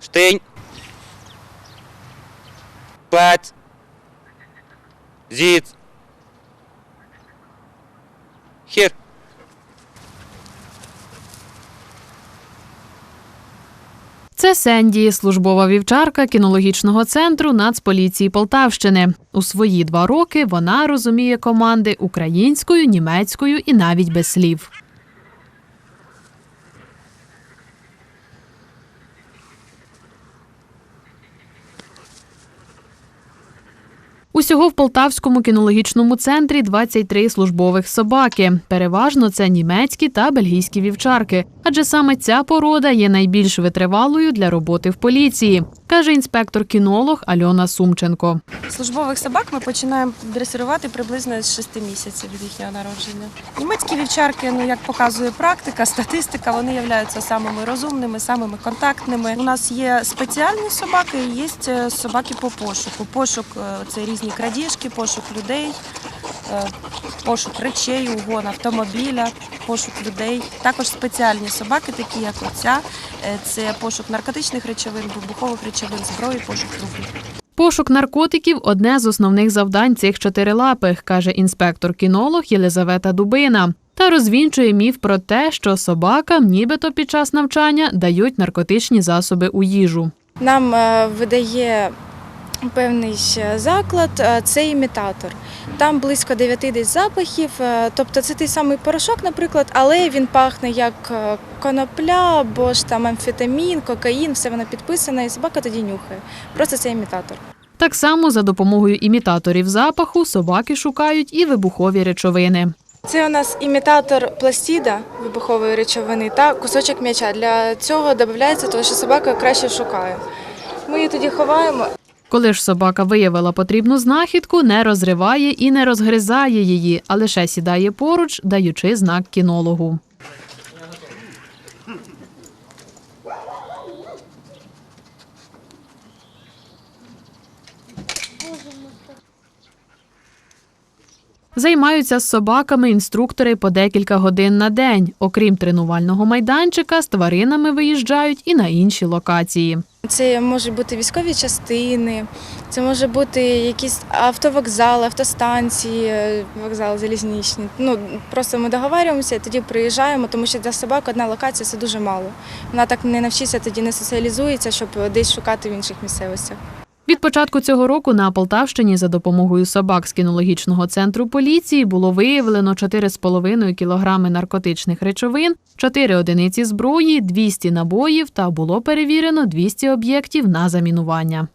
Штинь. Паць. Зіц. Хір. Це Сенді, службова вівчарка кінологічного центру Нацполіції Полтавщини. У свої два роки вона розуміє команди українською, німецькою і навіть без слів. Усього в Полтавському кінологічному центрі 23 службових собаки. Переважно це німецькі та бельгійські вівчарки, адже саме ця порода є найбільш витривалою для роботи в поліції, каже інспектор-кінолог Альона Сумченко. Службових собак ми починаємо дресирувати приблизно з 6 місяців від їхнього народження. Німецькі вівчарки, ну як показує практика, статистика, вони являються самими розумними, самими контактними. У нас є спеціальні собаки, є е, собаки по пошуку. Пошук е, це різні крадіжки, пошук людей, е, пошук речей, угон автомобіля, пошук людей. Також спеціальні собаки, такі як оця, е, це пошук наркотичних речовин, вибухових речовин, зброї, пошук трупів. Пошук наркотиків одне з основних завдань цих чотирилапих, каже інспектор-кінолог Єлизавета Дубина. Та розвінчує міф про те, що собакам, нібито під час навчання, дають наркотичні засоби у їжу. Нам е, видає певний заклад, е, це імітатор. Там близько 9 десь запахів, е, тобто це той самий порошок, наприклад, але він пахне як е, конопля або ж там амфетамін, кокаїн, все воно підписане, і собака тоді нюхає. Просто це імітатор. Так само за допомогою імітаторів запаху собаки шукають і вибухові речовини. Це у нас імітатор пластіда вибухової речовини та кусочок м'яча. Для цього додається, тому що собака краще шукає. Ми її тоді ховаємо, Коли ж собака виявила потрібну знахідку, не розриває і не розгризає її, а лише сідає поруч, даючи знак кінологу. Займаються з собаками інструктори по декілька годин на день. Окрім тренувального майданчика, з тваринами виїжджають і на інші локації. Це можуть бути військові частини, це може бути якісь автовокзали, автостанції, е, вокзали залізничні. Ну просто ми договарюємося, тоді приїжджаємо, тому що для собак одна локація це дуже мало. Вона так не навчиться, тоді не соціалізується, щоб десь шукати в інших місцевостях. Від початку цього року на Полтавщині за допомогою собак з кінологічного центру поліції було виявлено 4,5 кілограми наркотичних речовин, 4 одиниці зброї, 200 набоїв та було перевірено 200 об'єктів на замінування.